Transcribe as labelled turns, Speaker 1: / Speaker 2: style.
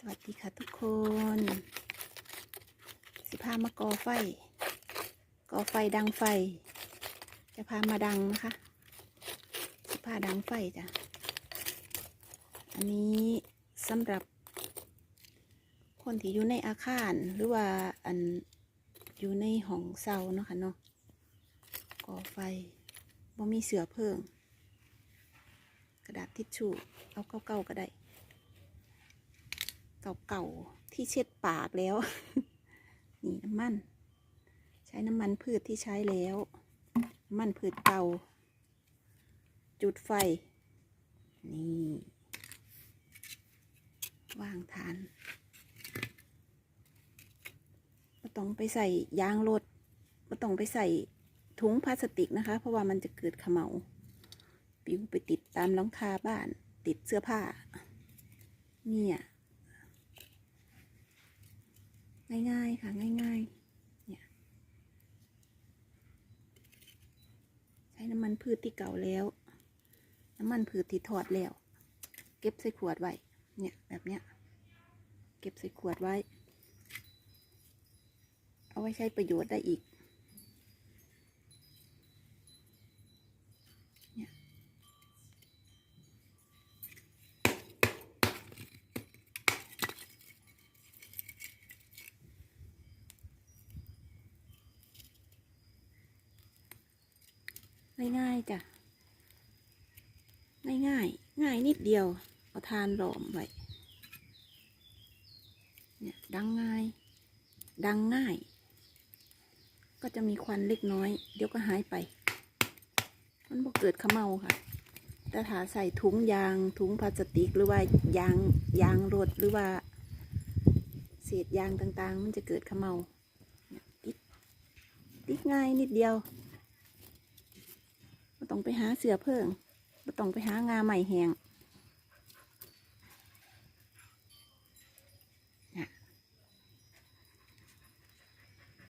Speaker 1: สวัสดีค่ะทุกคน สิพามากอไฟ กอไฟดังไฟ จะพามาดังนะคะ สิพาดังไฟจ้ะ อันนี้สำหรับ คนที่อยู่ในอาคารหรือว่าอันอยู่ในห้องเซาเนาะค่ะเนาะก่อไฟบ่มีเสือเพิ่ง กระดาษทิชชู่เอาเก่าๆก็ได้ เก่าๆ ที่เช็ดปากแล้ว นี่น้ำมัน ใช้น้ำมันพืชที่ใช้แล้ว น้ำมันพืชเก่า จุดไฟ นี่ วางฐานไม่ต้องไปใส่ยางรถไม่ต้องไปใส่ถุงพลาสติกนะคะ เพราะว่ามันจะเกิดขมเหลาปิวไปติดตามหลังคาบ้าน ติดเสื้อผ้า เนี่ย ง่ายๆค่ะง่ายๆเนี่ยใช้น้ำมันพืชที่เก่าแล้ว น้ำมันพืชที่ทอดแล้ว เก็บใส่ขวดไว้เนี่ยแบบเนี้ยเก็บใส่ขวดไว้ เอาไว้ใช้ประโยชน์ได้อีก ง่ายๆจ้ะ ง่ายๆง่ายนิดเดียว เอาทานหลอมไว้ เนี่ยดังง่าย ดังง่าย ก็จะมีควันเล็กน้อย เดี๋ยวก็หายไป มันบ่เกิดขมเมาค่ะแต่ถ้าใส่ถุงยางถุงพลาสติกหรือว่ายางยางรถหรือว่า เศษยางต่างๆ มันจะเกิดขมเมา ติดติดง่ายนิดเดียว ต้องไปหาเสือเพิ่งไม่ต้องไปหางาใหม่แหง